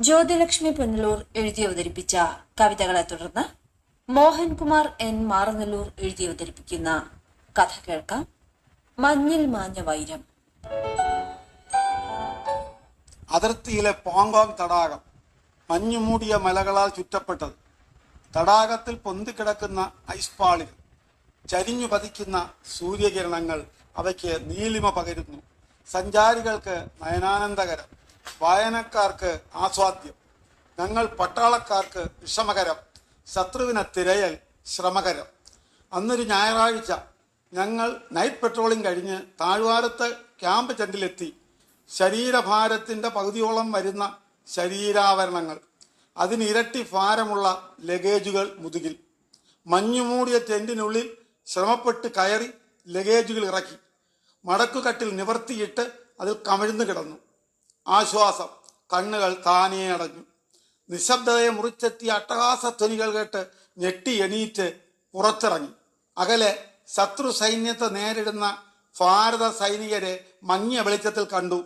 ജ്യോതിലക്ഷ്മി പുനലൂർ എഴുതി അവതരിപ്പിച്ച കവിതകളെ തുടർന്ന് മോഹൻകുമാർ എൻ മാറനല്ലൂർ എഴുതി അവതരിപ്പിക്കുന്ന കഥ കേൾക്കാം. മഞ്ഞിൽ മാഞ്ഞ വൈരം. അതിർത്തിയിലെ പോങ്കോങ് തടാകം മഞ്ഞുമൂടിയ മലകളാൽ ചുറ്റപ്പെട്ടത്. തടാകത്തിൽ പൊന്തിക്കിടക്കുന്ന ഐസ്പാളികൾ ചരിഞ്ഞു പതിക്കുന്ന സൂര്യകിരണങ്ങൾ അവയ്ക്ക് നീലിമ പകരുന്നു. സഞ്ചാരികൾക്ക് നയനാനന്ദകരം. വായനക്കാർക്ക് ആസ്വാദ്യം. ഞങ്ങൾ പട്ടാളക്കാർക്ക് വിഷമകരം. ശത്രുവിനെ തിരയൽ ശ്രമകരം. അന്നൊരു ഞായറാഴ്ച ഞങ്ങൾ നൈറ്റ് പെട്രോളിംഗ് കഴിഞ്ഞ് താഴ്വാരത്ത് ക്യാമ്പ് ചെണ്ടിലെത്തി ശരീരഭാരത്തിന്റെ പകുതിയോളം വരുന്ന ശരീരാവരണങ്ങൾ. അതിനിരട്ടി ഭാരമുള്ള ലഗേജുകൾ മുതുകിൽ. മഞ്ഞുമൂടിയ ടെന്റിനുള്ളിൽ ശ്രമപ്പെട്ട് കയറി ലഗേജുകൾ ഇറക്കി. മടക്കുകട്ടിൽ നിവർത്തിയിട്ട് അതിൽ കമിഴ്ന്നു കിടന്നു. ആശ്വാസം. കണ്ണുകൾ താനേ അടഞ്ഞു. നിശബ്ദതയെ മുറിച്ചെത്തിയ അട്ടഹാസ ധ്വനികൾ കേട്ട് ഞെട്ടി എണീറ്റ് പുറത്തിറങ്ങി. അകലെ ശത്രു സൈന്യത്തെ നേരിടുന്ന ഭാരത സൈനികരെ മങ്ങിയ വെളിച്ചത്തിൽ കണ്ടു.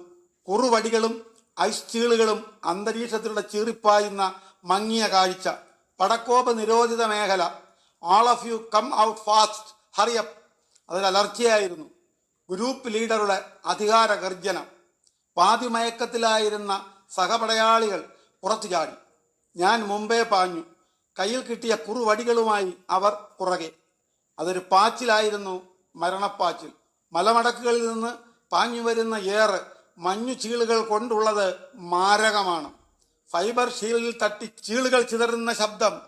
കുറുവടികളും ഐസ്റ്റീളുകളും അന്തരീക്ഷത്തിലൂടെ ചീറിപ്പായുന്ന മങ്ങിയ കാഴ്ച. പടക്കോപ നിരോധിത മേഖല. All of you come out fast hurry up അതിൽ അലർച്ചയായിരുന്നു. ഗ്രൂപ്പ് ലീഡറുടെ അധികാര ഗർജനം പാതിമയക്കത്തിലായിരുന്ന സഹപടയാളികൾ പുറത്തു ചാടി. ഞാൻ മുമ്പേ പാഞ്ഞു. കയ്യിൽ കിട്ടിയ കുറുവടികളുമായി അവർ പുറകെ. അതൊരു പാച്ചിലായിരുന്നു മരണപ്പാച്ചിൽ. മലമടക്കുകളിൽ നിന്ന് പാഞ്ഞു വരുന്ന ഏറ് മഞ്ഞു ചീളുകൾ കൊണ്ടുള്ളത് മാരകമാണ്. ഫൈബർ ഷീലിൽ തട്ടി ചീളുകൾ ചിതറുന്ന ശബ്ദം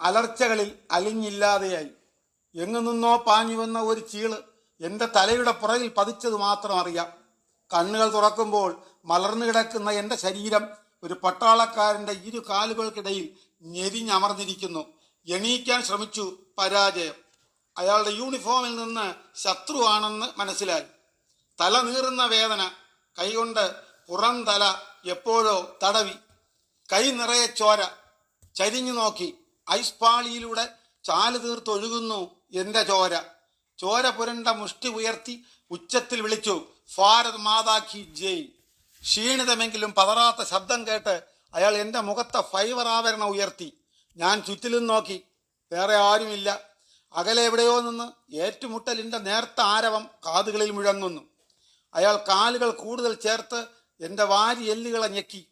അലർച്ചകളിൽ അലിഞ്ഞില്ലാതെയായി. എങ്ങു നിന്നോ പാഞ്ഞു വന്ന ഒരു ചീൾ എന്റെ തലയുടെ പുറകിൽ പതിച്ചത് മാത്രം അറിയാം. കണ്ണുകൾ തുറക്കുമ്പോൾ മലർന്നു കിടക്കുന്ന എന്റെ ശരീരം ഒരു പട്ടാളക്കാരന്റെ ഇരു കാലുകൾക്കിടയിൽ ഞെരിഞ്ഞമർന്നിരിക്കുന്നു. എണീക്കാൻ ശ്രമിച്ചു പരാജയം. അയാളുടെ യൂണിഫോമിൽ നിന്ന് ശത്രുവാണെന്ന് മനസ്സിലായി. തല നീറുന്ന വേദന കൈകൊണ്ട് പുറം തല എപ്പോഴോ തടവി. കൈ നിറയെ ചോര ചരിഞ്ഞു നോക്കി. ഐസ് പാളിയിലൂടെ ചാൽ തീർത്തൊഴുകുന്നു എന്റെ ചോര. ചോര പുരണ്ട മുഷ്ടി ഉയർത്തി ഉച്ചത്തിൽ വിളിച്ചു ഭാരത് മാതാ കി ജയ്. ക്ഷീണിതമെങ്കിലും പതറാത്ത ശബ്ദം കേട്ട് അയാൾ എന്റെ മുഖത്തെ ഫൈബർ ആവരണം ഉയർത്തി. ഞാൻ ചുറ്റിലും നോക്കി വേറെ ആരുമില്ല. അകലെ എവിടെയോ നിന്ന് ഏറ്റുമുട്ടലിന്റെ നേർത്ത ആരവം കാതുകളിൽ മുഴങ്ങുന്നു. അയാൾ കാലുകൾ കൂടുതൽ ചേർത്ത് എന്റെ വാരി എല്ലുകളെ ഞെക്കി.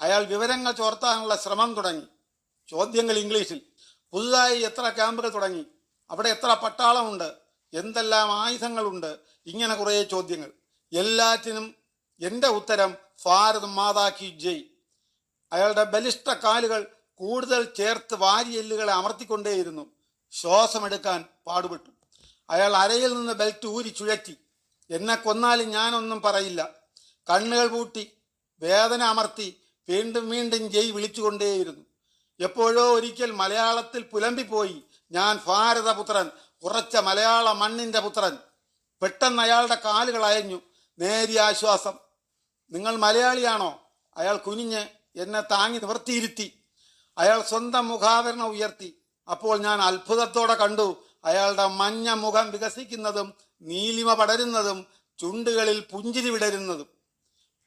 അയാൾ വിവരങ്ങൾ ചോർത്താനുള്ള ശ്രമം തുടങ്ങി. ചോദ്യങ്ങൾ ഇംഗ്ലീഷിൽ. പുതുതായി എത്ര ക്യാമ്പുകൾ തുടങ്ങി. അവിടെ എത്ര പട്ടാളമുണ്ട്. എന്തെല്ലാം ആയുധങ്ങളുണ്ട്? ഇങ്ങനെ കുറേ ചോദ്യങ്ങൾ. എല്ലാറ്റിനും എന്റെ ഉത്തരം ഭാരത് മാതാ കി ജയ്. അയാളുടെ ബലിഷ്ട കാലുകൾ കൂടുതൽ ചേർത്ത് വാരിയെല്ലുകളെ അമർത്തിക്കൊണ്ടേയിരുന്നു. ശ്വാസമെടുക്കാൻ പാടുപെട്ടു. അയാൾ അരയിൽ നിന്ന് ബെൽറ്റ് ഊരി ചുഴറ്റി. എന്നെ കൊന്നാലും ഞാനൊന്നും പറയില്ല. കണ്ണുകൾ പൂട്ടി വേദന അമർത്തി വീണ്ടും വീണ്ടും ജയ് വിളിച്ചുകൊണ്ടേയിരുന്നു. എപ്പോഴോ ഒരിക്കൽ മലയാളത്തിൽ പുലമ്പിപ്പോയി. ഞാൻ ഭാരതപുത്രൻ ഉറച്ച മലയാള മണ്ണിന്റെ പുത്രൻ. പെട്ടെന്ന് അയാളുടെ കാലുകൾ അയഞ്ഞു. നേരിയ ആശ്വാസം. നിങ്ങൾ മലയാളിയാണോ? അയാൾ കുനിഞ്ഞ് എന്നെ താങ്ങി നിവർത്തിയിരുത്തി. അയാൾ സ്വന്തം മുഖാവരണം ഉയർത്തി. അപ്പോൾ ഞാൻ അത്ഭുതത്തോടെ കണ്ടു. അയാളുടെ മഞ്ഞ മുഖം വികസിക്കുന്നതും നീലിമ പടരുന്നതും ചുണ്ടുകളിൽ പുഞ്ചിരി വിടരുന്നതും.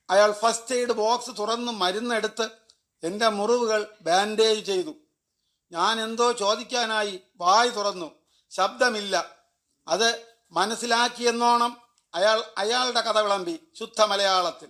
അയാൾ ഫസ്റ്റ് എയ്ഡ് ബോക്സ് തുറന്ന് മരുന്നെടുത്ത് എന്റെ മുറിവുകൾ ബാൻഡേജ് ചെയ്തു. ഞാൻ എന്തോ ചോദിക്കാനായി വായി തുറന്നു. ശബ്ദമില്ല. അത് മനസ്സിലാക്കിയെന്നോണം അയാൾ അയാളുടെ കഥ വിളമ്പി ശുദ്ധ മലയാളത്തിൽ.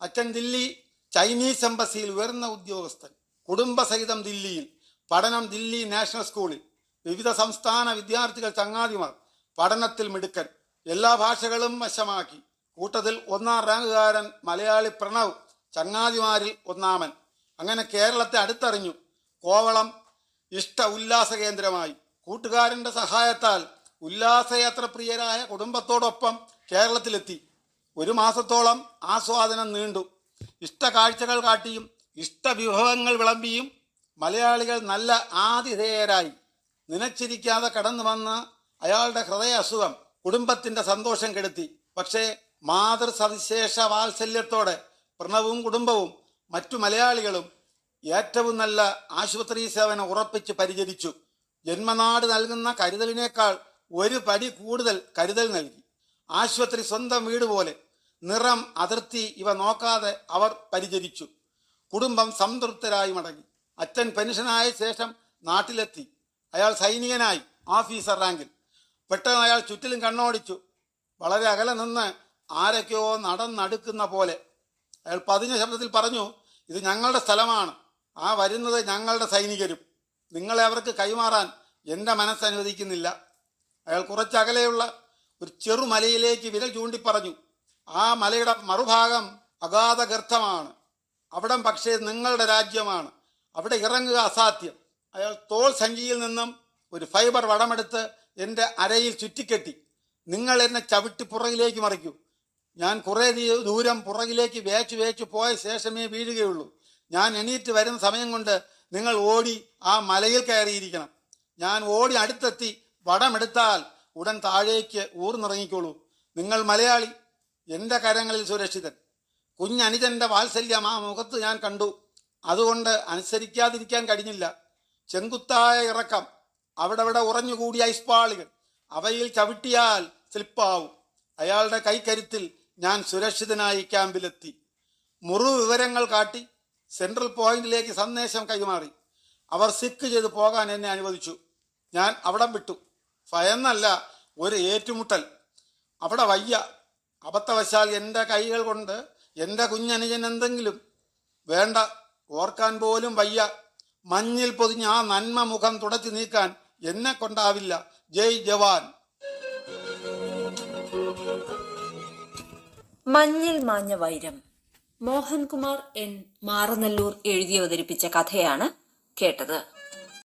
അച്ഛൻ ദില്ലി ചൈനീസ് എംബസിയിൽ ഉയർന്ന ഉദ്യോഗസ്ഥൻ. കുടുംബസഹിതം ദില്ലിയിൽ. പഠനം ദില്ലി നാഷണൽ സ്കൂളിൽ. വിവിധ സംസ്ഥാന വിദ്യാർത്ഥികൾ ചങ്ങാതിമാർ. പഠനത്തിൽ മിടുക്കൻ. എല്ലാ ഭാഷകളും വശമാക്കി. കൂട്ടത്തിൽ ഒന്നാം റാങ്കുകാരൻ മലയാളി പ്രണവ്. ചങ്ങാതിമാരിൽ ഒന്നാമൻ. അങ്ങനെ കേരളത്തെ അടുത്തറിഞ്ഞു. കോവളം ഇഷ്ട ഉല്ലാസ കേന്ദ്രമായി. കൂട്ടുകാരന്റെ സഹായത്താൽ ഉല്ലാസയാത്ര പ്രിയരായ കുടുംബത്തോടൊപ്പം കേരളത്തിലെത്തി. ഒരു മാസത്തോളം ആസ്വാദനം നീണ്ടു. ഇഷ്ട കാഴ്ചകൾ കാട്ടിയും ഇഷ്ട വിഭവങ്ങൾ വിളമ്പിയും മലയാളികൾ നല്ല ആതിഥേയരായി. നിനച്ചിരിക്കാതെ കടന്നു വന്ന അയാളുടെ ഹൃദയ അസുഖം കുടുംബത്തിന്റെ സന്തോഷം കെടുത്തി. പക്ഷേ മാതൃസവിശേഷ വാത്സല്യത്തോടെ പ്രണവും കുടുംബവും മറ്റു മലയാളികളും ഏറ്റവും നല്ല ആശുപത്രി സേവനം ഉറപ്പിച്ച് പരിചരിച്ചു. ജന്മനാട് നൽകുന്ന കരുതലിനേക്കാൾ ഒരു പടി കൂടുതൽ കരുതൽ നൽകി. ആശുപത്രി സ്വന്തം വീട് പോലെ നിറം അതിർത്തി ഇവ നോക്കാതെ അവർ പരിചരിച്ചു. കുടുംബം സംതൃപ്തരായി മടങ്ങി. അച്ഛൻ പെൻഷനായ ശേഷം നാട്ടിലെത്തി. അയാൾ സൈനികനായി ഓഫീസർ റാങ്കിൽ. പെട്ടെന്ന് അയാൾ ചുറ്റിലും കണ്ണോടിച്ചു. വളരെ അകലെ നിന്ന് ആരൊക്കെയോ നടന്നടുക്കുന്ന പോലെ അയാൾ പതിഞ്ഞ ശബ്ദത്തിൽ പറഞ്ഞു ഇത് ഞങ്ങളുടെ സ്ഥലമാണ്. ആ വരുന്നത് ഞങ്ങളുടെ സൈനികരും. നിങ്ങളെ അവർക്ക് കൈമാറാൻ എന്റെ മനസ്സ് അനുവദിക്കുന്നില്ല അയാൾ കുറച്ചകലെയുള്ള ഒരു ചെറുമലയിലേക്ക് വിരൽ ചൂണ്ടിപ്പറഞ്ഞു. ആ മലയുടെ മറുഭാഗം അഗാധഗർത്ഥമാണ് അവിടം പക്ഷേ നിങ്ങളുടെ രാജ്യമാണ്. അവിടെ ഇറങ്ങുക അസാധ്യം. അയാൾ തോൾ സഞ്ചിയിൽ നിന്നും ഒരു ഫൈബർ വടമെടുത്ത് എന്റെ അരയിൽ ചുറ്റിക്കെട്ടി. നിങ്ങൾ എന്നെ ചവിട്ടി പുറകിലേക്ക് മറിക്കൂ. ഞാൻ കുറേ ദൂരം പുറകിലേക്ക് വേച്ചു വേച്ചു പോയ ശേഷമേ വീഴുകയുള്ളൂ. ഞാൻ എണീറ്റ് വരുന്ന സമയം കൊണ്ട് നിങ്ങൾ ഓടി ആ മലയിൽ കയറിയിരിക്കണം. ഞാൻ ഓടി അടുത്തെത്തി വടമെടുത്താൽ ഉടൻ താഴേക്ക് ഊർന്നിറങ്ങിക്കോളൂ. നിങ്ങൾ മലയാളി എന്റെ കരങ്ങളിൽ സുരക്ഷിതൻ. കുഞ്ഞനുജന്റെ വാത്സല്യം ആ മുഖത്ത് ഞാൻ കണ്ടു. അതുകൊണ്ട് അനുസരിക്കാതിരിക്കാൻ കഴിഞ്ഞില്ല. ചെങ്കുത്തായ ഇറക്കം അവിടെ അവിടെ ഉറഞ്ഞുകൂടിയ ഐസ്പാളികൾ അവയിൽ ചവിട്ടിയാൽ സ്ലിപ്പാവും. അയാളുടെ കൈക്കരുത്തിൽ ഞാൻ സുരക്ഷിതനായി ക്യാമ്പിലെത്തി. മുറിവ് വിവരങ്ങൾ കാട്ടി സെൻട്രൽ പോയിന്റിലേക്ക് സന്ദേശം കൈമാറി. അവർ സിക്ക് ചെയ്ത് പോകാൻ എന്നെ അനുവദിച്ചു. ഞാൻ അവിടം വിട്ടു. ഭയന്നല്ല ഒരു ഏറ്റുമുട്ടൽ. അവിടെ വയ്യ. അബദ്ധവശാൽ എന്റെ കൈകൾ കൊണ്ട് എന്റെ കുഞ്ഞനുജൻ എന്തെങ്കിലും വേണ്ട ഓർക്കാൻ പോലും വയ്യ. മഞ്ഞിൽ പൊതിഞ്ഞ ആ നന്മ മുഖം തുടച്ചു നീക്കാൻ എന്നെ കൊണ്ടാവില്ല. ജയ് ജവാൻ. മഞ്ഞിൽ മാഞ്ഞ വൈരം. മോഹൻകുമാർ എൻ മാറനല്ലൂർ എഴുതി അവതരിപ്പിച്ച കഥയാണ് കേട്ടത്.